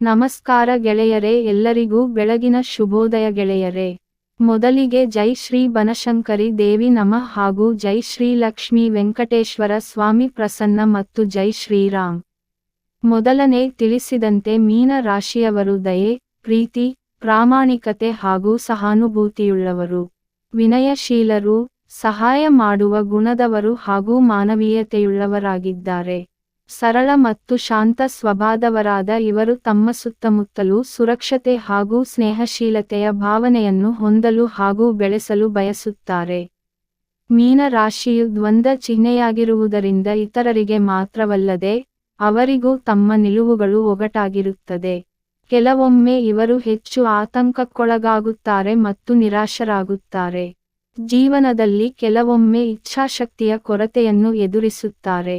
ನಮಸ್ಕಾರ ಗೆಳೆಯರೇ, ಎಲ್ಲರಿಗೂ ಬೆಳಗಿನ ಶುಭೋದಯ ಗೆಳೆಯರೇ. ಮೊದಲಿಗೆ ಜೈ ಶ್ರೀ ಬನಶಂಕರಿ ದೇವಿ ನಮ ಹಾಗೂ ಜೈ ಶ್ರೀ ಲಕ್ಷ್ಮೀ ವೆಂಕಟೇಶ್ವರ ಸ್ವಾಮಿ ಪ್ರಸನ್ನ ಮತ್ತು ಜೈ ಶ್ರೀರಾಮ್. ಮೊದಲನೇ ತಿಳಿಸಿದಂತೆ ಮೀನ ರಾಶಿಯವರು ದಯೆ, ಪ್ರೀತಿ, ಪ್ರಾಮಾಣಿಕತೆ ಹಾಗೂ ಸಹಾನುಭೂತಿಯುಳ್ಳವರು. ವಿನಯಶೀಲರು, ಸಹಾಯ ಮಾಡುವ ಗುಣದವರು ಹಾಗೂ ಮಾನವೀಯತೆಯುಳ್ಳವರಾಗಿದ್ದಾರೆ. ಸರಳ ಮತ್ತು ಶಾಂತ ಸ್ವಭಾವದವರಾದ ಇವರು ತಮ್ಮ ಸುತ್ತಮುತ್ತಲೂ ಸುರಕ್ಷತೆ ಹಾಗೂ ಸ್ನೇಹಶೀಲತೆಯ ಭಾವನೆಯನ್ನು ಹೊಂದಲು ಹಾಗೂ ಬೆಳೆಸಲು ಬಯಸುತ್ತಾರೆ. ಮೀನ ರಾಶಿಯು ದ್ವಂದ್ವ ಚಿಹ್ನೆಯಾಗಿರುವುದರಿಂದ ಇತರರಿಗೆ ಮಾತ್ರವಲ್ಲದೆ ಅವರಿಗೂ ತಮ್ಮ ನಿಲುವುಗಳು ಒಗಟಾಗಿರುತ್ತದೆ. ಕೆಲವೊಮ್ಮೆ ಇವರು ಹೆಚ್ಚು ಆತಂಕಕ್ಕೊಳಗಾಗುತ್ತಾರೆ ಮತ್ತು ನಿರಾಶರಾಗುತ್ತಾರೆ. ಜೀವನದಲ್ಲಿ ಕೆಲವೊಮ್ಮೆ ಇಚ್ಛಾಶಕ್ತಿಯ ಕೊರತೆಯನ್ನು ಎದುರಿಸುತ್ತಾರೆ.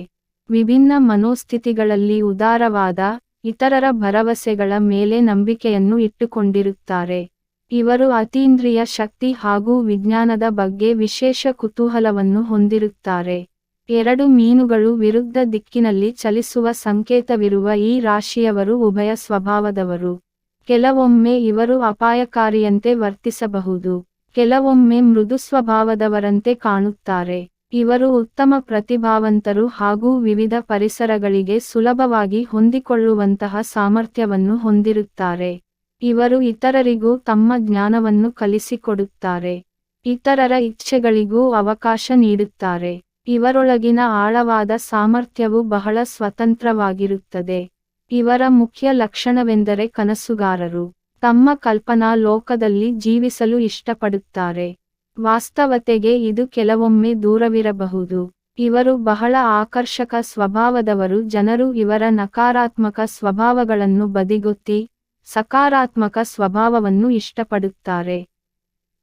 ವಿಭಿನ್ನ ಮನೋಸ್ಥಿತಿಗಳಲ್ಲಿ ಉದಾರವಾದ, ಇತರರ ಭರವಸೆಗಳ ಮೇಲೆ ನಂಬಿಕೆಯನ್ನು ಇಟ್ಟುಕೊಂಡಿರುತ್ತಾರೆ. ಇವರು ಅತೀಂದ್ರಿಯ ಶಕ್ತಿ ಹಾಗೂ ವಿಜ್ಞಾನದ ಬಗ್ಗೆ ವಿಶೇಷ ಕುತೂಹಲವನ್ನು ಹೊಂದಿರುತ್ತಾರೆ. ಎರಡು ಮೀನುಗಳು ವಿರುದ್ಧ ದಿಕ್ಕಿನಲ್ಲಿ ಚಲಿಸುವ ಸಂಕೇತವಿರುವ ಈ ರಾಶಿಯವರು ಉಭಯ ಸ್ವಭಾವದವರು. ಕೆಲವೊಮ್ಮೆ ಇವರು ಅಪಾಯಕಾರಿಯಂತೆ ವರ್ತಿಸಬಹುದು. ಕೆಲವೊಮ್ಮೆ ಮೃದು ಸ್ವಭಾವದವರಂತೆ ಕಾಣುತ್ತಾರೆ. ಇವರು ಉತ್ತಮ ಪ್ರತಿಭಾವಂತರು ಹಾಗೂ ವಿವಿಧ ಪರಿಸರಗಳಿಗೆ ಸುಲಭವಾಗಿ ಹೊಂದಿಕೊಳ್ಳುವಂತಹ ಸಾಮರ್ಥ್ಯವನ್ನು ಹೊಂದಿರುತ್ತಾರೆ. ಇವರು ಇತರರಿಗೂ ತಮ್ಮ ಜ್ಞಾನವನ್ನು ಕಲಿಸಿಕೊಡುತ್ತಾರೆ. ಇತರರ ಇಚ್ಛೆಗಳಿಗೂ ಅವಕಾಶ ನೀಡುತ್ತಾರೆ. ಇವರೊಳಗಿನ ಆಳವಾದ ಸಾಮರ್ಥ್ಯವು ಬಹಳ ಸ್ವತಂತ್ರವಾಗಿರುತ್ತದೆ. ಇವರ ಮುಖ್ಯ ಲಕ್ಷಣವೆಂದರೆ ಕನಸುಗಾರರು. ತಮ್ಮ ಕಲ್ಪನಾ ಲೋಕದಲ್ಲಿ ಜೀವಿಸಲು ಇಷ್ಟಪಡುತ್ತಾರೆ. ವಾಸ್ತವತೆಗೆ ಇದು ಕೆಲವೊಮ್ಮೆ ದೂರವಿರಬಹುದು. ಇವರು ಬಹಳ ಆಕರ್ಷಕ ಸ್ವಭಾವದವರು, ಜನರು ಇವರ ನಕಾರಾತ್ಮಕ ಸ್ವಭಾವಗಳನ್ನು ಬದಿಗೊತ್ತಿ ಸಕಾರಾತ್ಮಕ ಸ್ವಭಾವವನ್ನು ಇಷ್ಟಪಡುತ್ತಾರೆ.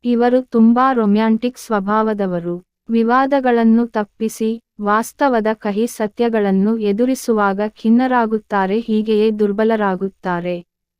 ಇವರು ತುಂಬಾ ರೊಮ್ಯಾಂಟಿಕ್ ಸ್ವಭಾವದವರು. ವಿವಾದಗಳನ್ನು ತಪ್ಪಿಸಿ ವಾಸ್ತವದ ಕಹಿ ಸತ್ಯಗಳನ್ನು ಎದುರಿಸುವಾಗ ಖಿನ್ನರಾಗುತ್ತಾರೆ, ಹೀಗೆಯೇ ದುರ್ಬಲರಾಗುತ್ತಾರೆ.